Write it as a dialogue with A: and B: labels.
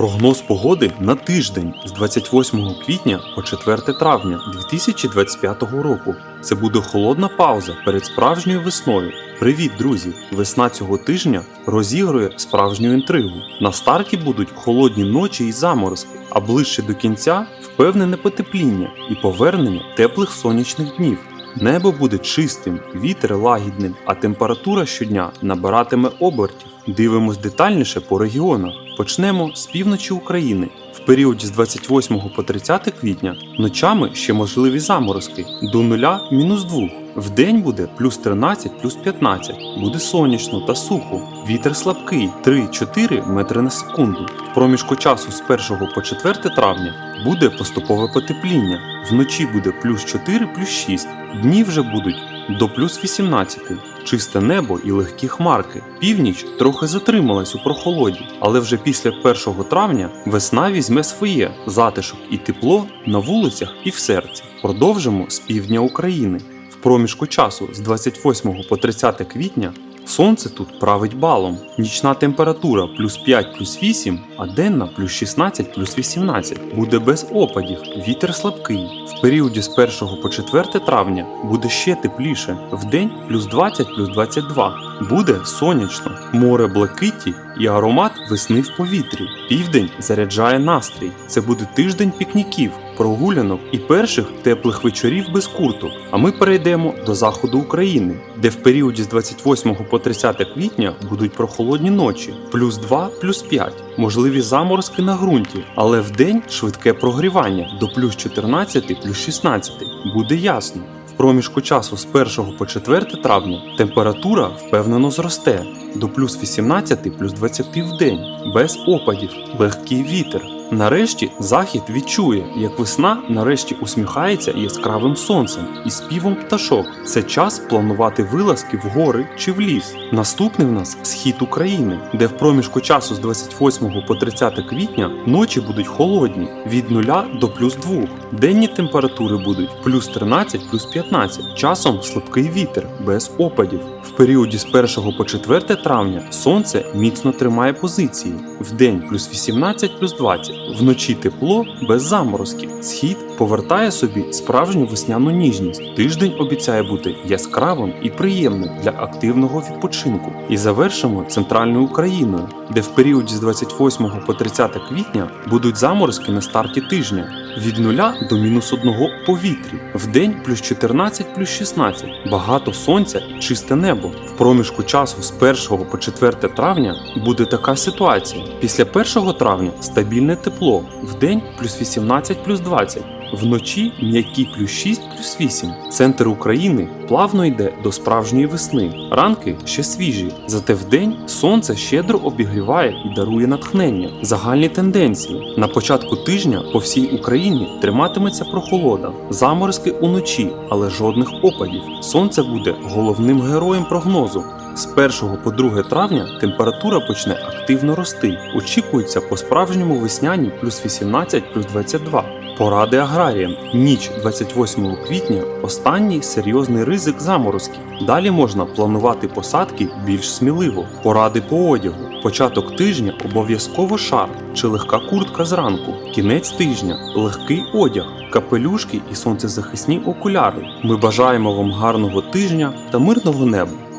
A: Прогноз погоди на тиждень з 28 квітня по 4 травня 2025 року. Це буде холодна пауза перед справжньою весною. Привіт, друзі! Весна цього тижня розігрує справжню інтригу. На старті будуть холодні ночі і заморозки, а ближче до кінця впевнене потепління і повернення теплих сонячних днів. Небо буде чистим, вітер лагідним, а температура щодня набиратиме обертів. Дивимось детальніше по регіонах. Почнемо з півночі України. В періоді з 28 по 30 квітня ночами ще можливі заморозки до 0 мінус 2. Вдень буде плюс 13, плюс 15. Буде сонячно та сухо. Вітер слабкий 3-4 метри на секунду. В проміжку часу з 1 по 4 травня буде поступове потепління. Вночі буде плюс 4, плюс 6. Дні вже будуть до плюс 18. Чисте небо і легкі хмарки. Північ трохи затрималась у прохолоді, але вже після 1 травня весна візьме своє затишок і тепло на вулицях і в серці. Продовжимо з півдня України. Проміжку часу з 28 по 30 квітня сонце тут править балом. Нічна температура плюс 5 плюс 8, а денна плюс 16 плюс 18. Буде без опадів, вітер слабкий. В періоді з 1 по 4 травня буде ще тепліше. Вдень плюс 20 плюс 22. Буде сонячно, море блакиті і аромат весни в повітрі. Південь заряджає настрій. Це буде тиждень пікніків, прогулянок і перших теплих вечорів без курток. А ми перейдемо до заходу України, де в періоді з 28 по 30 квітня будуть прохолодні ночі, плюс 2, плюс 5, можливі заморозки на ґрунті, але вдень швидке прогрівання до плюс 14, плюс 16. Буде ясно. В проміжку часу з 1 по 4 травня температура впевнено зросте до плюс 18 плюс 20 в день, без опадів, легкий вітер. Нарешті захід відчує, як весна нарешті усміхається яскравим сонцем і співом пташок. Це час планувати вилазки в гори чи в ліс. Наступний в нас схід України, де в проміжку часу з 28 по 30 квітня ночі будуть холодні від 0 до плюс 2. Денні температури будуть плюс 13, плюс 15. Часом слабкий вітер без опадів. В періоді з 1 по 4 травня сонце міцно тримає позиції. Вдень плюс 18, плюс 20. Вночі тепло без заморозків. Схід повертає собі справжню весняну ніжність. Тиждень обіцяє бути яскравим і приємним для активного відпочинку. І завершимо центральною Україною, де в періоді з 28 по 30 квітня будуть заморозки на старті тижня від 0 до мінус 1 повітрі. Вдень плюс 14, плюс 16. Багато сонця чисте небо. В проміжку часу з 1 по 4 травня буде така ситуація. Після 1 травня стабільне тепло, вдень плюс 18, плюс 20. Вночі м'які плюс 6 плюс 8. Центр України плавно йде до справжньої весни. Ранки ще свіжі, зате вдень сонце щедро обігріває і дарує натхнення. Загальні тенденції. На початку тижня по всій Україні триматиметься прохолода, заморозки уночі, але жодних опадів. Сонце буде головним героєм прогнозу. З 1 по 2 травня температура почне активно рости. Очікується по справжньому весняні плюс 18 плюс 22. Поради аграріям. Ніч 28 квітня останній серйозний ризик заморозків. Далі можна планувати посадки більш сміливо. Поради по одягу. Початок тижня обов'язково шар чи легка куртка зранку. Кінець тижня легкий одяг, капелюшки і сонцезахисні окуляри. Ми бажаємо вам гарного тижня та мирного неба.